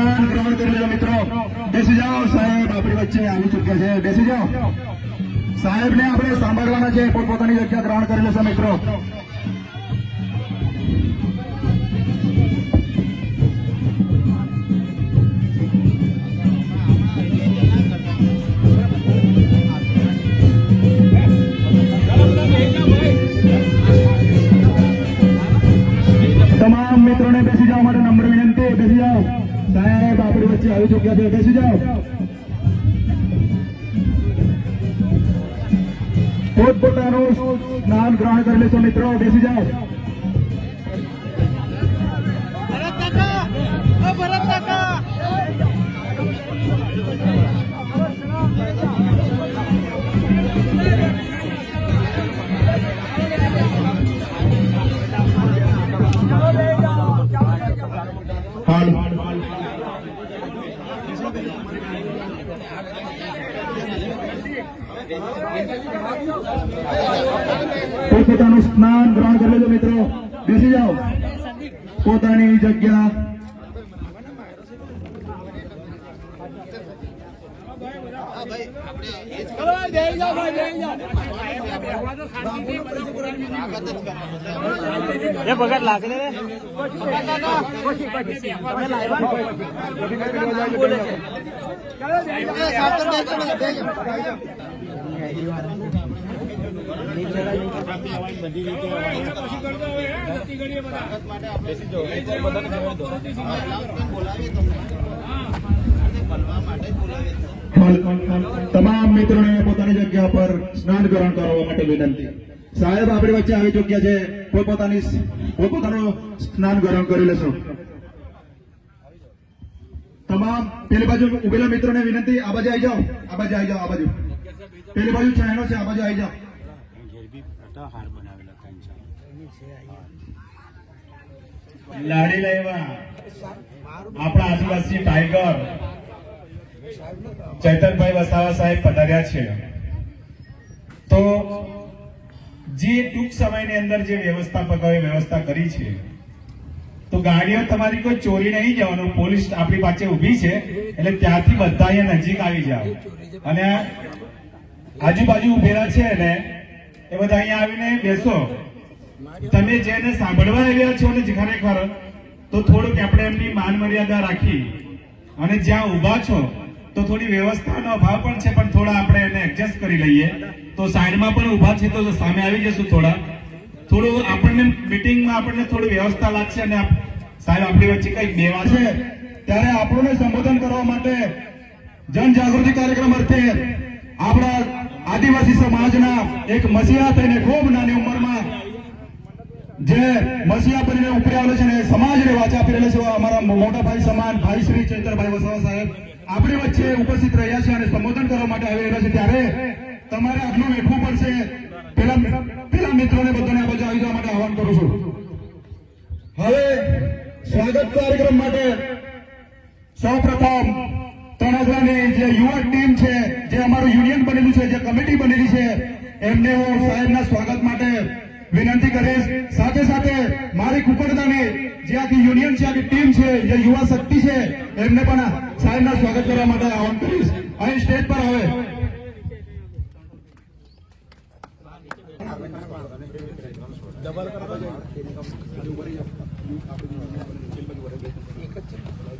કરી લેજો મિત્રો, બેસી જાઓ, સાહેબ આપણી વચ્ચે આવી ચૂક્યા છે. બેસી જાઓ. સાહેબને આપણે સાંભળવાના છે, પોતપોતાની જગ્યા ગ્રહણ કરી લેશો મિત્રો. વચ્ચે આવી જગ્યા છે? બેસી જાઓ પોતપોતાનું સ્નાન ગ્રહણ કરી લેશો મિત્રો. બેસી જાઓ. પોતપોતાનું સ્નાન ગ્રહણ કરી લેજો મિત્રો બેસી જાઓ. પોતાની જગ્યા. એ ભગત લાગે રે? તમામ મિત્રોને પોતાની જગ્યા પર સ્નાન ગ્રહણ કરવા માટે વિનંતી. સાહેબ, આપણી વચ્ચે આવી ચુક્યા છે. પોતપોતાની પોતપોતાનું સ્નાન ગ્રહણ કરી લેશો? તમામ, પેલી બાજુ ઉભેલા મિત્રોને વિનંતી. આ બાજુ આવી જાઓ. આ બાજુ આવી જાઓ, આ બાજુ. પેલી બાજુ ચાયનો છે, આ બાજુ આવી જાઓ. લાડી લેવા આપણા આદિવાસી ટાઈગર. ચૈતનભાઈ વસાવા સાહેબ પધાર્યા છે. તો જે ટૂંક સમયની અંદર જે વ્યવસ્થાપકોએ વ્યવસ્થા કરી છે તો ગાડીઓ તમારી કોઈ ચોરી નહીં જવાનું. પોલીસ આપણી પાસે ઊભી છે એટલે ત્યાંથી બધા અહીંયા નજીક આવી જાવ અને આજુબાજુ ઉભેલા છે ને એ બધા અહીંયા આવીને બેસો. તમે જેને સાંભળવા આવ્યા છો ને ખરેખર તો થોડુંક આપણે એમની માન મર્યાદા રાખી. અને જ્યાં ઊભા છો, તો થોડી વ્યવસ્થાનો અભાવ પણ છે, પણ થોડા આપણે એને એડજસ્ટ કરી લઈએ. તો સાઈડમાં પણ ઊભા છે, તો સામે આવી જશું થોડા. થોડું આપણને મિટિંગમાં આપણને થોડી વ્યવસ્થા લાગશે અને સાહેબ, આપણી વચ્ચે કંઈક બેવા છે. ત્યારે આપણને સંબોધન કરવા માટે જનજાગૃતિ કાર્યક્રમ અર્થે આદિવાસી સમાજના એક મસીહા થઈને ખૂબ નાની ઉંમરમાં જે મસીહા બનીને ઉપરી છે ને સમાજને વાચા આપી રહેલો છે અમારા મોટા સમાન ભાઈ શ્રી ચૈતરભાઈ વસાવા સાહેબ આપણી વચ્ચે ઉપસ્થિત રહ્યા છે અને સંબોધન કરવા માટે આવી રહ્યા છે ત્યારે તમારે આજનું વેઠવું પડશે. પેલા પેલા મિત્રોને બધાને આ આવી જવા માટે આહવાન કરું છું. હવે સ્વાગત કાર્યક્રમ માટે સૌપ્રથમ તણાજરાની જે યુવા ટીમ છે, જે અમારું યુનિયન બનેલું છે, જે કમિટી બનેલી છે, એમને હું સાહેબના સ્વાગત માટે વિનંતી કરીશ. સાથે સાથે મારી કુકડદાની જે આખી યુનિયન છે, આખી ટીમ છે, જે યુવા શક્તિ છે, એમને પણ સાહેબના સ્વાગત કરવા માટે આહવાન કરીશ. અહીં સ્ટેજ પર આવે. ફોન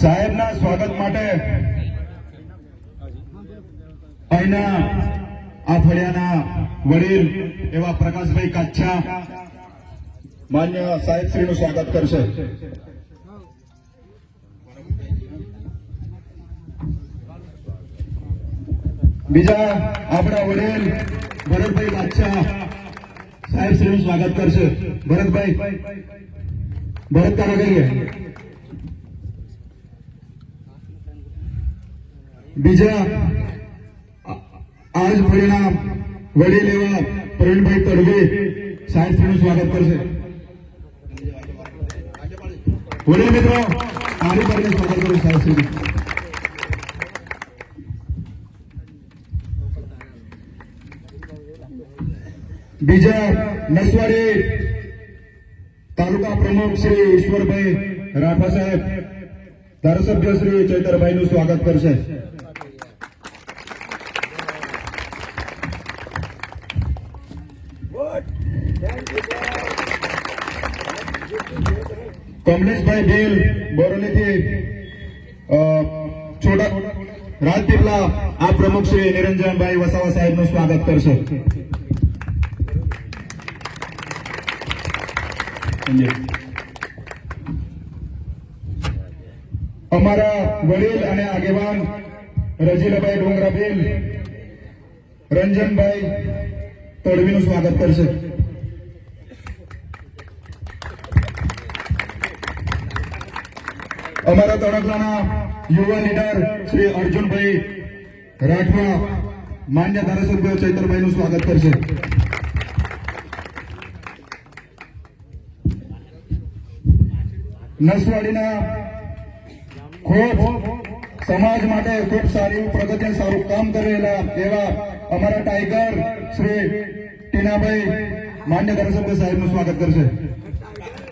સાહેબના સ્વાગત માટે અહીંના આ ફળિયાના વડીલ એવા પ્રકાશભાઈ કાચ્છા માન્ય સાહેબ શ્રીનું સ્વાગત કરશે. બીજા આપણા વડીલ ભરતભાઈ બાદશાહ સાહેબ શ્રીનું સ્વાગત કરશે. ભરતભાઈ, ભરત તારા કહીએ બીજા આજ ફળીના વડીલ એવા પ્રવીણભાઈ તડવી સાહેબ શ્રીનું સ્વાગત કરશે. વડીલ મિત્રો આરી કરીને સ્વાગત કરું સાહેબ બીજા નસવાડી તાલુકા પ્રમુખ શ્રી ઈશ્વરભાઈ રાઠવા સાહેબ, ધારાસભ્ય શ્રી ચૈતરભાઈ નું સ્વાગત કરશે. કમલેશભાઈ ભેલ બોરલીથી છોટા રાજપીપલા આ પ્રમુખ શ્રી નિરંજનભાઈ વસાવા સાહેબનું સ્વાગત કરશે. અમારા વડીલ અને આગેવાન રજીલાભાઈ ડોંગરાબેન, રંજનભાઈ તડવીનું સ્વાગત કરશે. અમારા તણકલાના યુવા લીડર શ્રી અર્જુનભાઈ રાઠવા, માન્ય ધારાસભ્ય ચૈતરભાઈનું સ્વાગત કરશે. નસવાડીના ખૂબ સમાજ માટે ખૂબ સારી પ્રગતિ સારું કામ કરેલા એવા અમારા ટાઈગર શ્રી ટીનાભાઈ, માન્ય ધારાસભ્ય સાહેબનું સ્વાગત કરશે.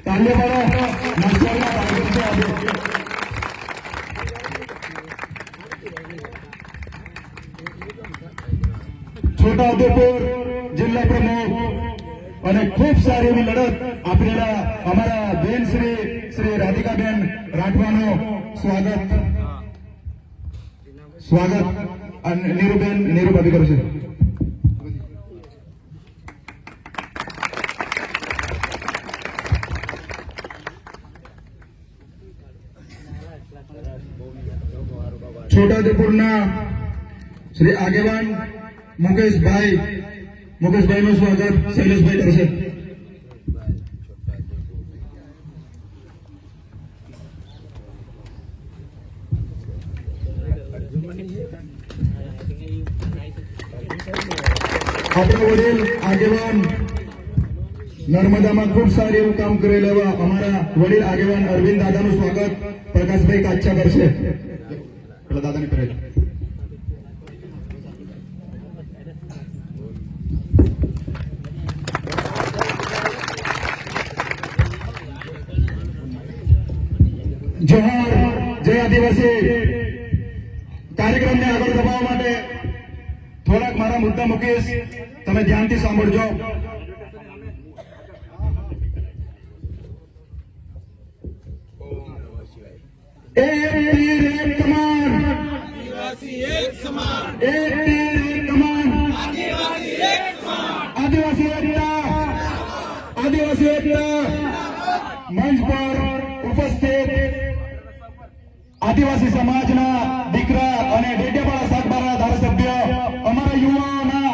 તાલ્ય નસવાડીના છોટા ઉદેપુર જિલ્લા પ્રમુખ અને ખૂબ સારી એવી લડત આપેલા અમારા બેન શ્રી શ્રી રાધિકાબેન રાઠવાનો સ્વાગત. સ્વાગત. અને નીરુબેન નીરુ ભાભી કરશે છોટાઉદેપુરના શ્રી આગેવાન મુકેશભાઈ મુકેશભાઈ નું સ્વાગત, શૈલેષભાઈ કરશે આપણા વડીલ, આગેવાન નર્મદામાં ખૂબ સારું એવું કામ કરેલા અમારા વડીલ આગેવાન અરવિંદ દાદાનું સ્વાગત. પ્રકાશભાઈ કાચા કરશે. પેલા દાદાની પરેડ જોહાર જય આદિવાસી. કાર્યક્રમને આગળ દબાવવા માટે થોડાક મારા મુદ્દા મૂકીશ. તમે ધ્યાનથી સાંભળજો. એક તીર એક કમાન એક તીર આદિવાસી એકતા મંચ આદિવાસી સમાજના દીકરા અને ડેડિયાપાડા સાતબારા ધારાસભ્ય, અમારા યુવાઓના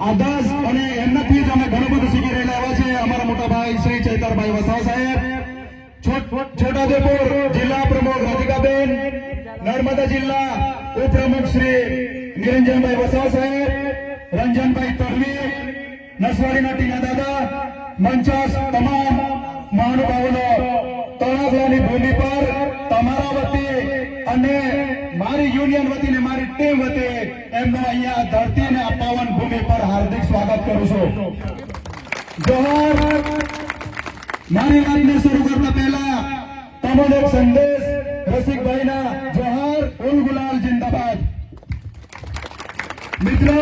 આદર્શ અને એમનાથી જ અમે ઘણું બધું શીખી રહેલા એવા છે અમારા મોટા ભાઈ શ્રી ચૈતરભાઈ વસાવા સાહેબ, છોટ- છોટાઉદેપુર જિલ્લા પ્રમુખ રાધિકાબેન, નર્મદા જિલ્લા ઉપપ્રમુખ શ્રી નિરંજનભાઈ વસાવ સાહેબ, રંજનભાઈ તડવી નસવાડીના ટીના દાદા, મંચાસ તમામ મહાનુભાવોનો તળાવલાની ભૂમિ પર તમારા વતી અને મારી યુનિયન વતી ને મારી ટીમ વતી એમનો અહીંયા ધરતી આ પાવન ભૂમિ પર હાર્દિક સ્વાગત કરું છું. જોહર, મારી વાતને શરૂ કરતા પહેલા તમને એક સંદેશ રસિકભાઈના જોહર ઉલ ગુલાલ જિંદાબાદ મિત્રો,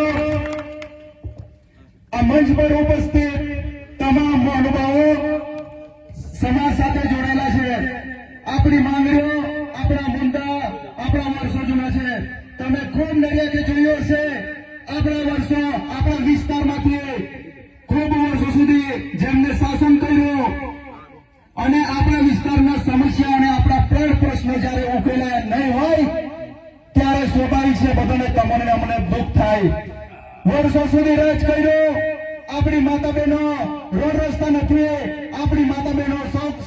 આ મંચ પર ઉપસ્થિત તમામ મહાનુભાવો સમાજ સાથે જોડાયેલા છે. આપણી માંગણીઓ, આપણા મુદ્દા, આપણા વર્ષો જૂના છે. તમે ખૂબ નડિયાદે જોયું હશે, આપણા વર્ષો આપણા વિસ્તારમાંથી ખૂબ વર્ષો સુધી જેમને શાસન કર્યું અને આપણા વિસ્તારના સમસ્યા અને આપણા પ્રણ પ્રશ્નો જયારે ઉકેલાયા નહીં હોય બધાને સ્વાભાવિક છે, બધાને તમને અમને દુઃખ થાય. વર્ષો સુધી રાજ કર્યો. આપણી માતા બહેનો રોડ રસ્તા નથી. આપણી માતા બહેનો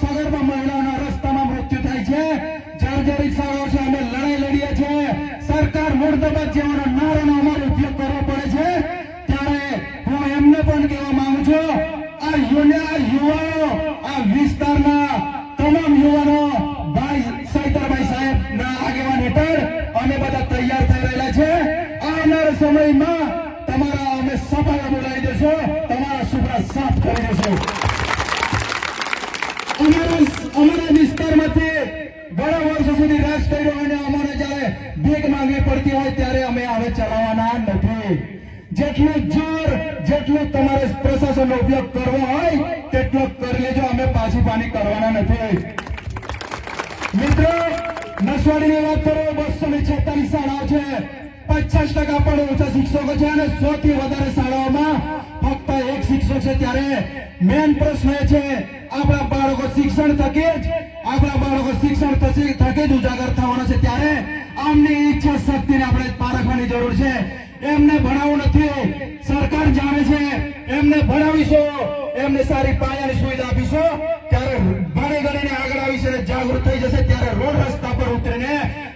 સગર્ભા મહિલાઓના રસ્તામાં મૃત્યુ થાય છે. લડાઈ લડીએ છીએ. સરકાર મુર્દાબાદ જેવાનો નારાનો અમારો ઉપયોગ કરવો પડે છે. ત્યારે હું એમને પણ કહેવા માંગુ છું, આ યુવા આ વિસ્તાર સમયમાં તમારા અમે સફાઈ બોલાવી દેશો, તમારા સુપરા સાફ કરી દેશો. અમારા અમારા વિસ્તારમાંથી ઘણા વર્ષો સુધી રાજ કર્યો અને અમારે જ્યારે ભીખ માંગવી પડતી હોય ત્યારે અમે હવે ચલાવવાના નથી. જેટલું જોર, જેટલું તમારે પ્રશાસનનો ઉપયોગ કરવો હોય, તેટલો કરી લેજો, અમે પાછી પાની કરવાના નથી. મિત્રો, નસવાડીની વાત કરો, બસો ને છેતાલીસ શાળાઓ છે. પચાસ ટકા પણ ઓછા શિક્ષકો છે અને સો વધારે શાળાઓમાં ફક્ત એક શિક્ષક છે. ત્યારે મેન પ્રશ્ન એ છે, આપણા બાળકો શિક્ષણ થકી જ, આપણા બાળકો શિક્ષણ થકી જ ઉજાગર થવાના છે. ત્યારે આમની ઈચ્છા શક્તિને આપણે પારખવાની જરૂર છે. એમને ભણાવવું નથી. સરકાર જાણે છે, એમને ભણાવીશું, એમને સારી પાયાની સુવિધા આપીશું. ત્યારે ભણી ગણીને આગળ આવીશે જાગૃત થઈ જશે. ત્યારે રોડ રસ્તા પર ઉતરીને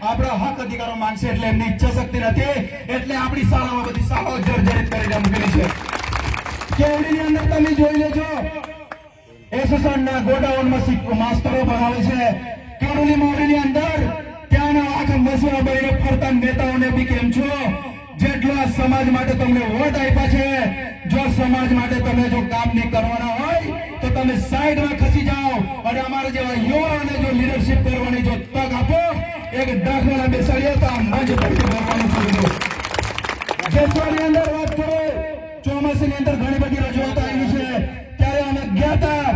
આપણા હક અધિકારો માંગશે એટલે એમની ઈચ્છા શક્તિ નથી, એટલે આપણી શાળામાં બધી શાળાઓ જર્જરિત કરીને મૂકેલી છે. કેવડીની અંદર તમે જોઈ લેજો, એસોસિએશનના ગોડાઉનમાં માસ્તરો ભણાવે છે. કેવડી મોવડીની અંદર ત્યાંના આખા મસીનો બનીને ફરતા નેતાઓને બી કેમ છો? જેટલો સમાજ માટે તમને વોટ આપ્યા છે, જો સમાજ માટે તમે જો કામ નહીં કરવાના હોય, તો તમે સાઈડમાં ખસી જાઓ. અને અમારા જેવા યુવાઓને જો લીડરશિપ કરવાની જો તક આપો એક દાખલા બેસાડીએ તો મંચ પરથી બોલવાનું છોડી દો જેસવાની અંદર વાત કરો, ચોમાસાની અંદર ઘણી બધી રજૂઆત આવી છે. ત્યારે અમે ગયા હતા,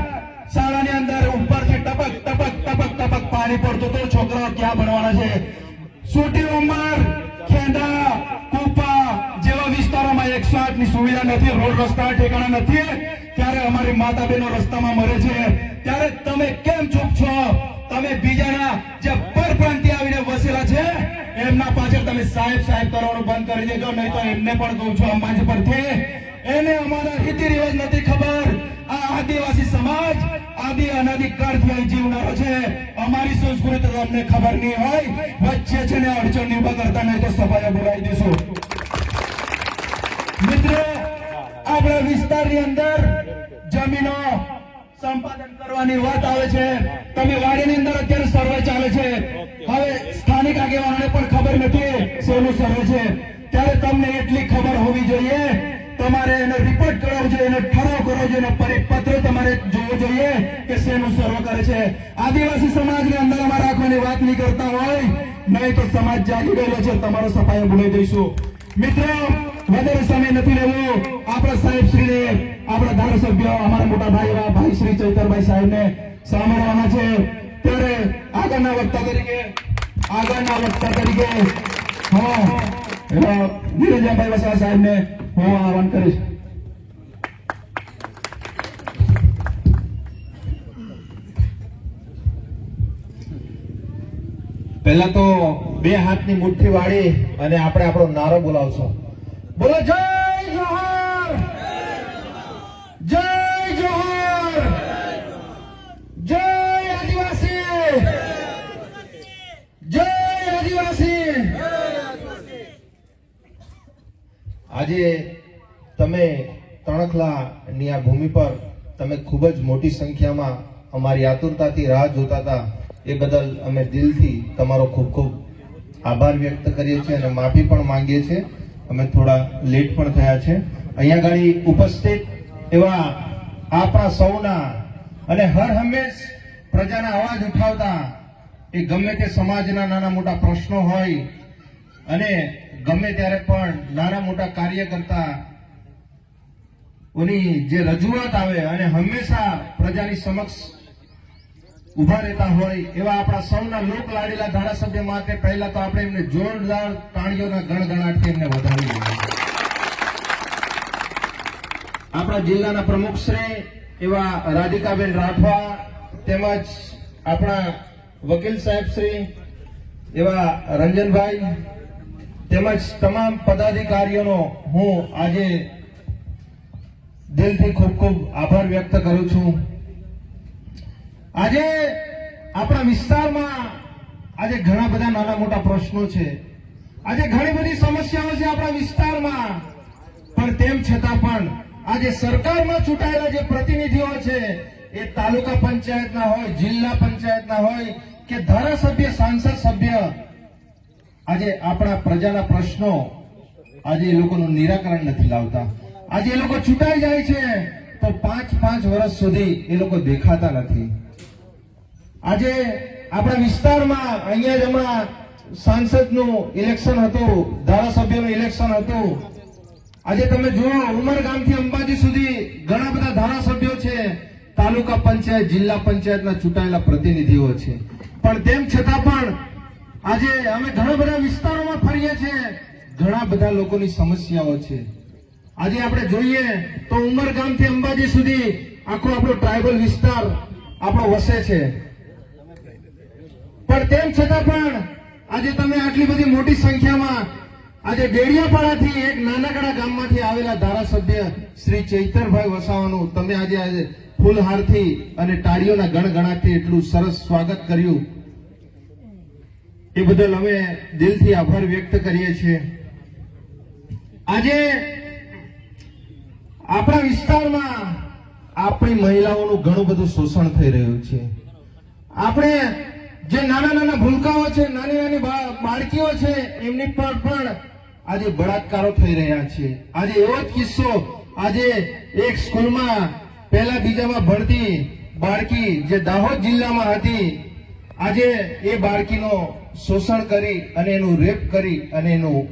શાળાની અંદર ઉપરથી ટપક ટપક ટપક ટપક પાણી પડતું તો છોકરાઓ ક્યાં ભણવાના છે? સુટી ઉંમર ખેંડા કુપા જેવા વિસ્તારોમાં એકસો આઠની સુવિધા નથી, રોડ રસ્તા ઠેકાણા નથી. ત્યારે અમારી માતા બહેનો રસ્તામાં મરે છે. ત્યારે તમે કેમ ચૂપ છો? તમે બીજાના જે પરપ્રાંતિ આવીને વસેલા છે, એમના પાછળ તમે સાહેબ સાહેબ કરવાનું બંધ કરી દેજો, નહીં તો એમને પણ કહું છું અંબાજી પરથી. એને અમારા રીતિ રિવાજ નથી ખબર. આ આદિવાસી સમાજ આદિ અનાદિ કાળથી અહીં જીવનારો છે. અમારી સંસ્કૃતિ તમને ખબર નહીં હોય. વચ્ચે છે ને અડચણ ઊભા કરતા નહીં તો સભાએ બોલાવી દઈશું. મિત્રો, આપણા વિસ્તારની અંદર જમીનો સંપાદન કરવાની વાત આવે છે. તમે વાડીની અંદર અત્યારે સર્વે ચાલે છે. હવે સ્થાનિક આગેવાનોને પણ ખબર નથી સોનું સર્વે છે. ત્યારે તમને એટલી ખબર હોવી જોઈએ. તમારે એને રિપોર્ટ કરવો જોઈએ એને ઠરાવ કરવો જોઈએ પરિપત્ર તમારે જોવો જોઈએ કે શેનું સર્વ કરે છે. આદિવાસી સમાજને અંદર અમારે રાખવાની વાત નહીં કરતા હોય. નહીં તો સમાજ જાગી ગયેલો છે. તમારો સફાઈ ભૂલી દઈશું મિત્રો વધારે સમય નથી લેવો આપણા સાહેબ શ્રીને, આપણા ધારાસભ્ય, અમારા મોટા ભાઈ એવા ભાઈ શ્રી ચૈતરભાઈ સાહેબને સાંભળવાના છે. ત્યારે આગળના વક્તા તરીકે, આગળના વક્તા તરીકે હા એવા નિરંજનભાઈ વસાવા સાહેબને હું આહવાન કરીશ. પહેલા તો બે હાથની મુઠ્ઠી વાળી અને આપણે આપણો નારો બોલાવશો. બોલો, જય જોહર! જય જોહર! જય આદિવાસી! જય આદિવાસી! આજે તમે તણખલા ની આ ભૂમિ પર તમે ખૂબ જ મોટી સંખ્યામાં અમારી આતુરતાથી રાહ જોતા હતા. એ બદલ અમે દિલથી તમારો ખૂબ ખૂબ આભાર વ્યક્ત કરીએ છીએ અને માફી પણ માંગીએ છીએ. અમે થોડા લેટ પણ થયા છે. અહીંયા ઘણી ઉપસ્થિત એવા આપણા સૌના અને હર હંમેશ પ્રજાના અવાજ ઉઠાવતા એ ગમે તે સમાજના નાના મોટા પ્રશ્નો હોય અને ગમે ત્યારે પણ નાના મોટા કાર્ય કરતા ઓની જે રજૂઆત આવે અને હંમેશા પ્રજાની સમક્ષ ઊભા રહેતા હોય એવા આપણા સૌના લોક લાડેલા ધારાસભ્ય માટે પહેલા તો આપણે એમને જોરદાર તાળીઓના ગણગણાટથી એમને વધાવી આપણા જિલ્લાના પ્રમુખ શ્રી એવા રાધિકાબેન રાઠવા તેમજ આપણા વકીલ સાહેબ શ્રી એવા રંજનભાઈ તેમજ તમામ પદાધિકારીઓનો હું આજે દિલથી ખૂબ ખૂબ આભાર વ્યક્ત કરું છું. આજે આપણા વિસ્તારમાં આજે ઘણા બધા નાના મોટા પ્રશ્નો છે. આજે ઘણી બધી સમસ્યાઓ છે આપણા વિસ્તારમાં. પણ તેમ છતાં પણ આજે સરકારમાં ચૂંટાયેલા જે પ્રતિનિધિઓ છે, એ તાલુકા પંચાયતના હોય, જિલ્લા પંચાયતના હોય કે ધારાસભ્ય, સાંસદ સભ્ય, આજે આપણા પ્રજાના પ્રશ્નો આજે એ લોકોનું નિરાકરણ નથી લાવતા. આજે એ લોકો ચૂંટાઈ જાય છે, તો પાંચ પાંચ વર્ષ સુધી એ લોકો દેખાતા નથી. આજે આપણા વિસ્તારમાં અહીંયા જ હમણાં સાંસદનું ઇલેક્શન હતું, ધારાસભ્યનું ઇલેક્શન હતું. આજે તમે જુઓ ઉમરગામથી અંબાજી સુધી ઘણા બધા ધારાસભ્યો છે. તાલુકા પંચાયત, જિલ્લા પંચાયતના ચૂંટાયેલા પ્રતિનિધિઓ છે. પણ તેમ છતાં પણ આજે અમે ઘણા બધા વિસ્તારોમાં ફરીએ છીએ. ઘણા બધા લોકોની સમસ્યાઓ છે. આજે આપણે જોઈએ તો ઉમરગામથી અંબાજી સુધી આખો આપણો ટ્રાયબલ વિસ્તાર આપણો વસે છે. પણ તેમ છતાં પણ આજે તમે આટલી બધી મોટી સંખ્યામાં આજે ડેડિયાપાડાથી એક નાનકડા ગામમાંથી આવેલા ધારાસભ્ય શ્રી ચૈતરભાઈ વસાવાનું તમે આજે આજે ફૂલહારથી અને તાળીઓના ગણગણાટથી એટલું સરસ સ્વાગત કર્યું. એ બદલ અમે દિલથી આભાર વ્યક્ત કરીએ છીએ. આજે આપણા વિસ્તારમાં આપણી મહિલાઓનું ઘણું બધું શોષણ થઈ રહ્યું છે. આપણે જે નાના નાના ભૂલકાઓ છે, નાની નાની બાળકીઓ છે, એમની પર પણ આજે બળાત્કારો થઈ રહ્યા છે. આજે એવો જ કિસ્સો, આજે એક સ્કૂલમાં પહેલા બીજામાં ભણતી બાળકી જે દાહોદ જિલ્લામાં હતી, આજે એ બાળકીનો શોષણ કરી અને એનું રેપ કરી અને એનું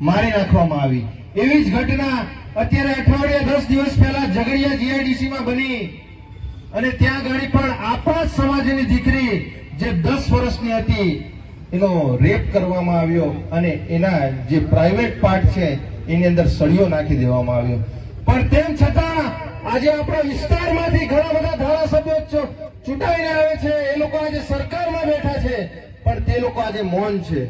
મારી નાખવામાં આવી. એવી જ ઘટના અત્યારે અઠવાડિયા દસ દિવસ પહેલા ઝઘડિયા જીઆઈડીસી માં બની. અને ત્યાં ગાડી પણ આપણા સમાજની દીકરી જે દસ વર્ષની હતી, એનો રેપ કરવામાં આવ્યો અને એના જે પ્રાઇવેટ પાર્ટ છે, એની અંદર સળિયો નાખી દેવામાં આવ્યો. પણ તેમ છતાં આજે આપણા વિસ્તારમાંથી ઘણા બધા ધારાસભ્યો ચૂંટાઈને આવે છે, એ લોકો આજે સરકારમાં બેઠા છે, પણ તે લોકો આજે મૌન છે.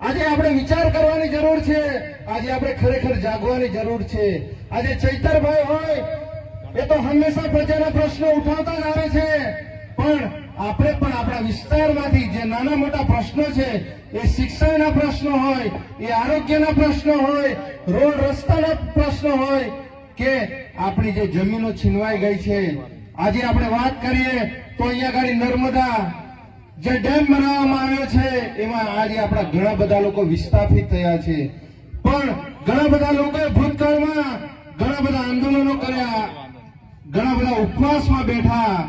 આજે આપણે વિચાર કરવાની જરૂર છે, આજે આપણે ખરેખર જાગવાની જરૂર છે. આજે ચૈતરભાઈ હોય એ તો હંમેશા પ્રજાના પ્રશ્નો ઉઠાવતા જ આવે છે. પણ આપણે પણ આપણા વિસ્તારમાંથી જે નાના મોટા પ્રશ્નો છે, એ શિક્ષણના પ્રશ્નો હોય, એ આરોગ્યના પ્રશ્નો હોય, રોડ રસ્તાના પ્રશ્નો હોય, કે આપણી જે જમીનો છીનવાઈ ગઈ છે. આજે આપણે વાત કરીએ તો અહીંયા આગળ નર્મદા જે ડેમ બનાવવામાં આવ્યો છે, એમાં આજે આપણા ઘણા બધા લોકો વિસ્થાપિત થયા છે. પણ ઘણા બધા લોકોએ ભૂતકાળમાં ઘણા બધા આંદોલનો કર્યા. ઘણા બધા ઉપવાસમાં બેઠા.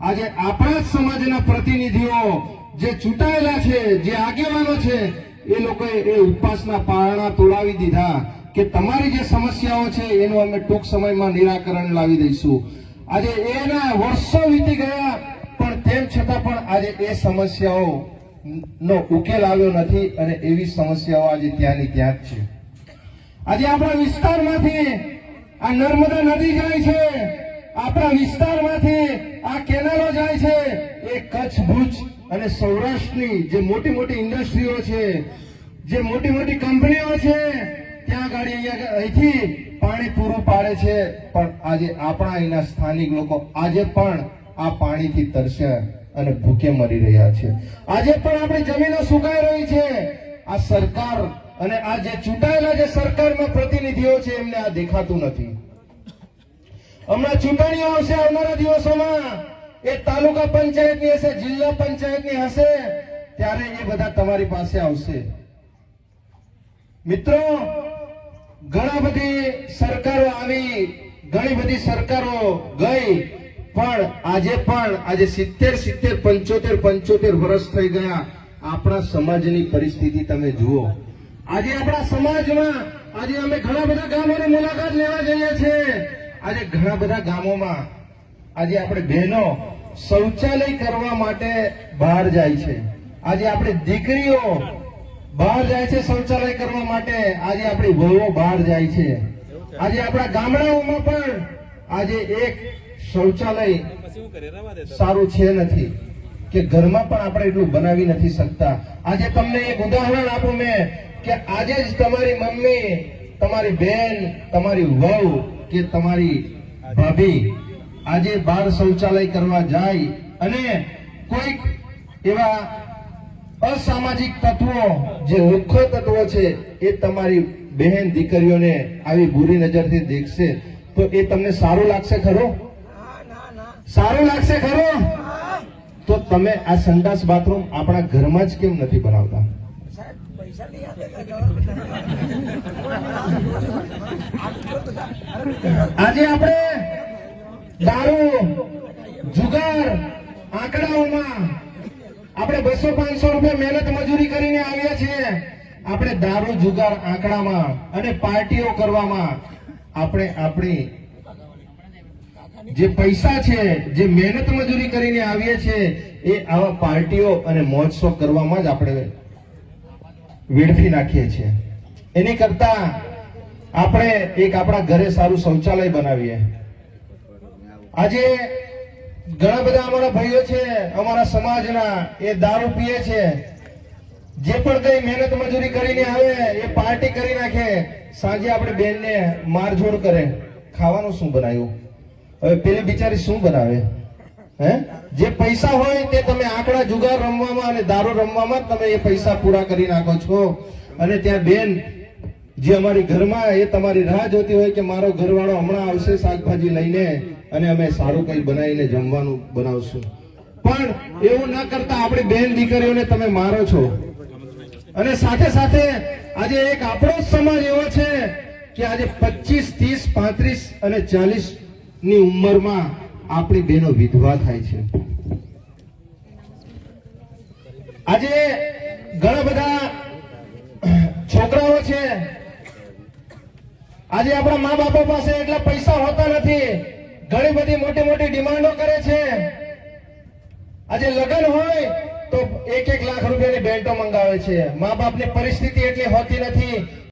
આજે આપણા જ સમાજના પ્રતિનિધિઓ જે ચૂંટાયેલા છે, જે આગેવાનો છે, એ લોકોએ એ ઉપવાસના પારણા તોડાવી દીધા કે તમારી જે સમસ્યાઓ છે, એનું અમે ટૂંક સમયમાં નિરાકરણ લાવી દઈશું. આજે એના વર્ષો વીતી ગયા, પણ તેમ છતાં પણ આજે એ સમસ્યાઓ નો ઉકેલ આવ્યો નથી અને એવી સમસ્યાઓ આજે ત્યાંની ત્યાં જ છે. આજે આપણા વિસ્તારમાંથી આ નર્મદા નદી જાય છે. આપણા વિસ્તારમાંથી આ કેનાલો જાય છે. એ કચ્છ, ભુજ અને સૌરાષ્ટ્રની જે મોટી મોટી ઇન્ડસ્ટ્રીઓ છે, જે મોટી મોટી કંપનીઓ છે, ત્યાં ગાડી અહીંયા અહીંથી પાણી પૂરું પાડે છે. પણ આજે આપણા અહીંના સ્થાનિક લોકો આજે પણ આ પાણીથી તરસ્યા અને ભૂખે મરી રહ્યા છે. આજે પણ આપણી જમીનો સુકાઈ રહી છે. આ સરકાર અને આ જે ચૂંટાયેલા જે સરકારમાં પ્રતિનિધિઓ છે, એમને આ દેખાતું નથી. હમણાં ચૂંટણી આવશે આવનારા દિવસોમાં. એ તાલુકા પંચાયતની હશે, જિલ્લા પંચાયતની હશે, ત્યારે એ બધા તમારી પાસે આવશે. મિત્રો, ઘણા બધી સરકારો આવી, ઘણી બધી સરકારો ગઈ, પણ આજે પણ, આજે સિત્તેર સિત્તેર, પંચોતેર પંચોતેર વર્ષ થઈ ગયા. આપણા સમાજની પરિસ્થિતિ તમે જુઓ. આજે આપણા સમાજમાં, આજે અમે ઘણા બધા ગામોની મુલાકાત લેવા જઈએ છીએ. આજે ઘણા બધા ગામોમાં આજે આપણે બહેનો શૌચાલય કરવા માટે બહાર જાય છે. આજે આપણે દીકરીઓ બહાર જાય છે શૌચાલય કરવા માટે. આજે આપણી વહુઓ બહાર જાય છે. આજે આપણા ગામડાઓમાં પણ આજે એક શૌચાલય સારું છે નથી કે ઘરમાં પણ આપણે એટલું બનાવી નથી શકતા. આજે તમને એક ઉદાહરણ આપું મેં કે આજે જ તમારી મમ્મી, તમારી બેન, તમારી વહુ કે તમારી ભાભી આજે બાર શૌચાલય કરવા જાય અને કોઈક એવા અસામાજિક તત્વો, જે મુખ્ય તત્વો છે, એ તમારી બહેન દીકરીઓને આવી બુરી નજરથી દેખશે. તો એ તમને સારું લાગશે ખરો? સારું લાગશે ખરો? તો તમે આ સંડાસ બાથરૂમ આપણા ઘરમાં જ કેમ નથી બનાવતા? આજે આપણે દારૂ, જુગાર, આંકડાઓમાં આપણે બસો પાંચસો રૂપિયા મહેનત મજૂરી કરીને આવ્યા છીએ. આપણે દારૂ, જુગાર, આંકડામાં અને પાર્ટીઓ કરવામાં આપણે આપણી જે પૈસા છે, જે મહેનત મજૂરી કરીને આવીએ છીએ, એ આવા પાર્ટીઓ અને મોજશો કરવામાં જ આપણે વેડફી નાખીએ છીએ. એની કરતા આપણે એક આપણા ઘરે સારું શૌચાલય બનાવીએ. આજે ઘણા બધા અમારા ભાઈઓ છે, અમારા સમાજના, એ દારૂ પીએ છે. જે પણ કઈ મહેનત મજૂરી કરીને આવે, એ પાર્ટી કરી નાખે. સાંજે આપણે બેનને મારઝોડ કરે. ખાવાનું શું બનાવ્યું? હવે પેલી બિચારી શું બનાવે? હે? જે પૈસા હોય તે તમે આંકડા જુગાર રમવામાં અને દારૂ રમવામાં તમે એ પૈસા પૂરા કરી નાખો છો. અને ત્યાં બેન જે અમારી ઘરમાં એ તમારી રાહ જોતી હોય કે મારો ઘરવાળો હમણાં આવશે શાકભાજી લઈને અને અમે સારું કંઈ બનાવીને જમવાનું બનાવશું. પણ એવું ના કરતા આપણી બેન દીકરીઓને તમે મારો છો. અને સાથે સાથે આજે એક આપણો જ સમાજ એવો છે કે આજે પચીસ, ત્રીસ, પાંત્રીસ અને ચાલીસની ઉંમરમાં આપણી બહેનો વિધવા થાય છે. આજે ઘણા બધા છોકરાઓ છે આજે આપણા મા બાપો પાસે એટલા પૈસા હોતા નથી. ઘણી બધી મોટી મોટી ડિમાન્ડો કરે છે. આજે લગ્ન હોય તો એક એક લાખ રૂપિયાની બેલ્ટો મંગાવે છે. મા બાપની પરિસ્થિતિ એટલી હોતી નથી.